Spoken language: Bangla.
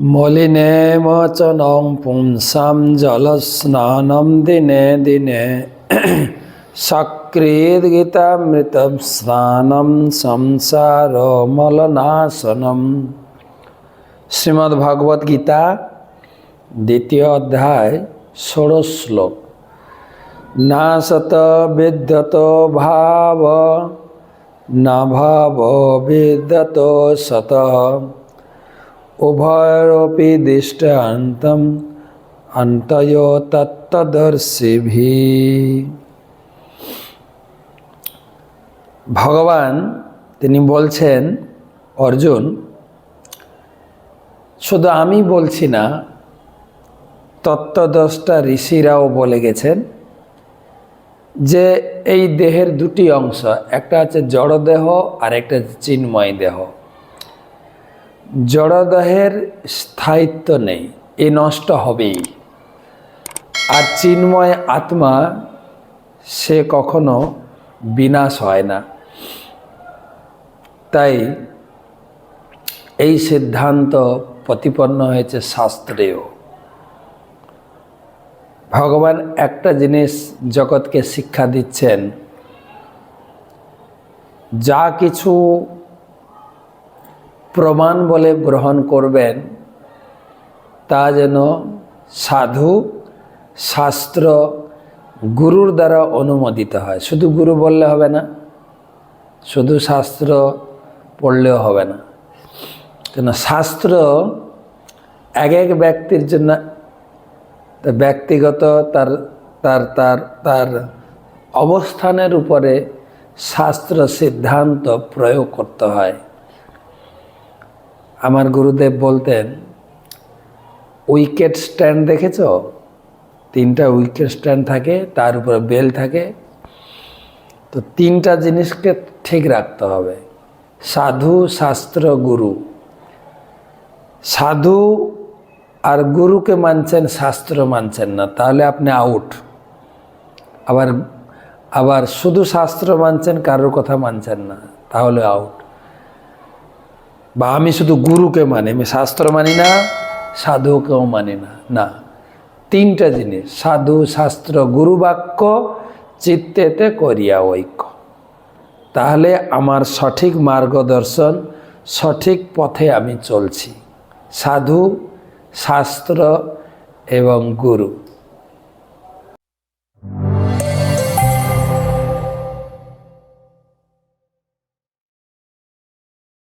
মলিনেম চ নং পুংসাম জলস্নানম দিনে দিনে। সক্রিয় গীতামৃত স্নানম সংসার মলনাশনম। শ্রীমদ্ ভগবত গীতা, দ্বিতীয় অধ্যায়, ষোড়শ শ্লোক। না সত বিদ্যত ভাব, না ভাব বিদ্যত সত। উভয়রপি দৃষ্টান্তম অন্তয় তত্ত্বদর্শিভি ভগবান তিনি বলছেন, অর্জুন, শুধু আমি বলছি না তত্ত্বদশটা ঋষিরাও বলে গেছেন যে এই দেহের দুটি অংশ, একটা হচ্ছে জড়দেহ আর একটা চিন্ময় দেহ। জড়দেহের স্থায়িত্ব নেই, এ নষ্ট হবেই। আর চিন্ময় আত্মা, সে কখনো বিনাশ হয় না। তাই এই সিদ্ধান্ত প্রতিপন্ন হয়েছে শাস্ত্রেও ভগবান একটা জিনিস জগৎকে শিক্ষা দিচ্ছেন, যা কিছু প্রমাণ বলে গ্রহণ করবেন, তা যেন সাধু শাস্ত্র গুরুর দ্বারা অনুমোদিত হয়। শুধু গুরু বললে হবে না, শুধু শাস্ত্র পড়লেও হবে না। কেন শাস্ত্র এক এক ব্যক্তির জন্য ব্যক্তিগত তার তার তার তার অবস্থানের উপরে শাস্ত্র সিদ্ধান্ত প্রয়োগ করতে হয়। আমার গুরুদেব বলতেন, উইকেট স্ট্যান্ড দেখেছ? তিনটা উইকেট স্ট্যান্ড থাকে, তার উপরে বেল থাকে। তো তিনটা জিনিসকে ঠিক রাখতে হবে। সাধু, শাস্ত্র, গুরু। সাধু আর গুরুকে মানছেন, শাস্ত্র মানছেন না। তাহলে আপনি আউট। আবার আবার শুধু শাস্ত্র মানছেন, কারোর কথা মানছেন না। তাহলে আউট। বা আমি শুধু গুরুকে মানি, আমি শাস্ত্র মানি না, সাধুকেও মানি না। না, তিনটা জিনিস, সাধু, শাস্ত্র গুরু বাক্য চিত্তেতে করিয়া ঐক্য। তাহলে আমার সঠিক মার্গদর্শন, সঠিক পথে আমি চলছি। সাধু, শাস্ত্র এবং গুরু।